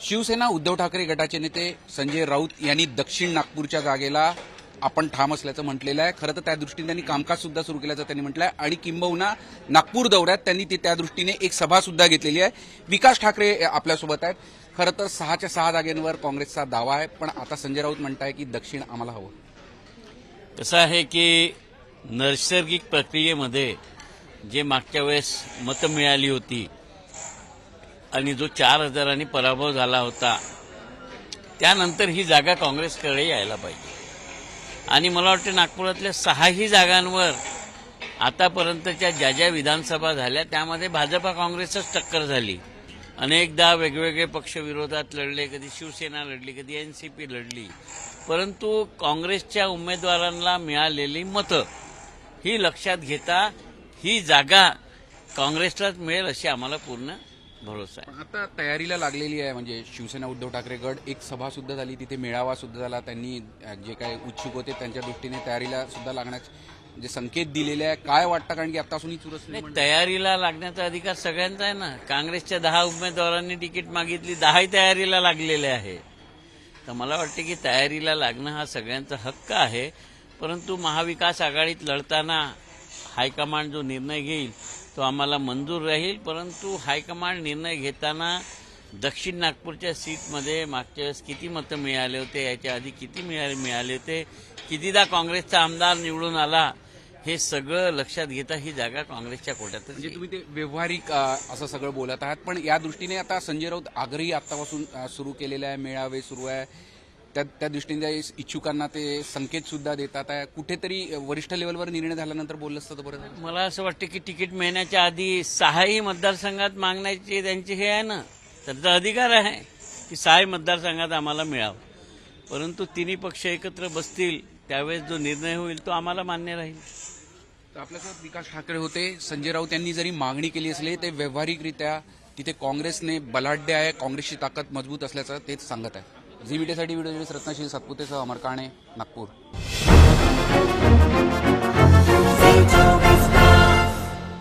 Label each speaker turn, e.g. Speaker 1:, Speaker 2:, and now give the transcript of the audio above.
Speaker 1: शिवसेना उद्धव ठाकरे गटाचे नेते संजय राऊत यांनी दक्षिण नागपूरच्या जागेला आपण ठाम असल्याचं म्हटलेलं आहे. खरं तर त्या दृष्टीने त्यांनी कामकाज सुद्धा सुरू केल्याचं त्यांनी म्हटलं आहे आणि किंबहुना नागपूर दौऱ्यात त्यांनी ते त्या दृष्टीने एक सभा सुद्धा घेतलेली आहे. विकास ठाकरे आपल्यासोबत आहेत. खरं तर सहाच्या सहा जागेंवर काँग्रेसचा दावा आहे पण आता संजय राऊत म्हणताय की दक्षिण आम्हाला हवं.
Speaker 2: कसं आहे की नैसर्गिक प्रक्रियेमध्ये जे मागच्या वेळेस मतं मिळाली होती आणि जो चार हजारांनी पराभव झाला होता त्यानंतर ही जागा काँग्रेसकडे यायला पाहिजे. आणि मला वाटतं नागपुरातल्या सहाही जागांवर आतापर्यंतच्या ज्या ज्या विधानसभा झाल्या त्यामध्ये भाजपा काँग्रेसच टक्कर झाली. अनेकदा वेगवेगळे पक्ष विरोधात लढले कधी शिवसेना लढली कधी एनसीपी लढली. परंतु काँग्रेसच्या उमेदवारांना मिळालेली मतं ही लक्षात घेता ही जागा काँग्रेसलाच मिळेल अशी आम्हाला पूर्ण भरोसा आहे.
Speaker 1: आता तयारीला लागलेली आहे म्हणजे शिवसेना उद्धव ठाकरे गट एक सभा सुद्धा झाली तिथे मेळावा सुद्धा झाला त्यांनी जे काही उत्सुक होते त्यांच्या दृष्टीने तयारीला सुद्धा लागण्याचे जे संकेत दिलेले आहे. काय वाटतं? कारण की आतापासून ही चुरस
Speaker 2: नाही तयारीला लागण्याचा अधिकार सगळ्यांचा आहे ना. काँग्रेसच्या दहा उमेदवारांनी तिकीट मागितली दहाही तयारीला लागलेले आहे. तर मला वाटते की तयारीला लागणं हा सगळ्यांचा हक्क आहे. परंतु महाविकास आघाडीत लढताना हायकमांड जो निर्णय घेईल तो आम्हाला मंजूर राहील परंतु हायकमांड निर्णय घेताना दक्षिण नागपूरच्या सीटमध्ये मागच्या वेळेस किती मतं मिळाले होते याच्या आधी किती मिळाले मिळाले होते कितीदा काँग्रेसचा आमदार निवडून आला हे सगळं लक्षात घेता ही जागा काँग्रेसच्या कोट्यातच
Speaker 1: म्हणजे. तुम्ही ते व्यवहारिक असं सगळं बोलत आहात पण या दृष्टीने आता संजय राऊत आग्रही आतापासून सुरू केलेले आहे मेळावे सुरू आहे त्या त्या दृष्टीने त्या इच्छुकांना ते संकेत सुद्धा देतात. आहे कुठेतरी वरिष्ठ लेवलवर निर्णय झाल्यानंतर बोललं असतं बरं.
Speaker 2: मला असं वाटतं की तिकीट मिळण्याच्या आधी सहाही मतदारसंघात मागण्याची त्यांची हे आहे ना त्यांचा अधिकार आहे की सहाही मतदारसंघात आम्हाला मिळावं. परंतु तिन्ही पक्ष एकत्र बसतील त्यावेळेस जो निर्णय होईल तो आम्हाला मान्य राहील.
Speaker 1: तर आपल्यासोबत विकास ठाकरे होते संजय राऊत यांनी जरी मागणी केली असली ते व्यावहारिकरित्या तिथे काँग्रेसने बलाढ्य आहे काँग्रेसची ताकद मजबूत असल्याचं तेच सांगत आहे. झी मीडियासाठी व्हिडिओ जर्नलिस्ट रत्नाश्री सातपुतेसह अमर काणे नागपूर.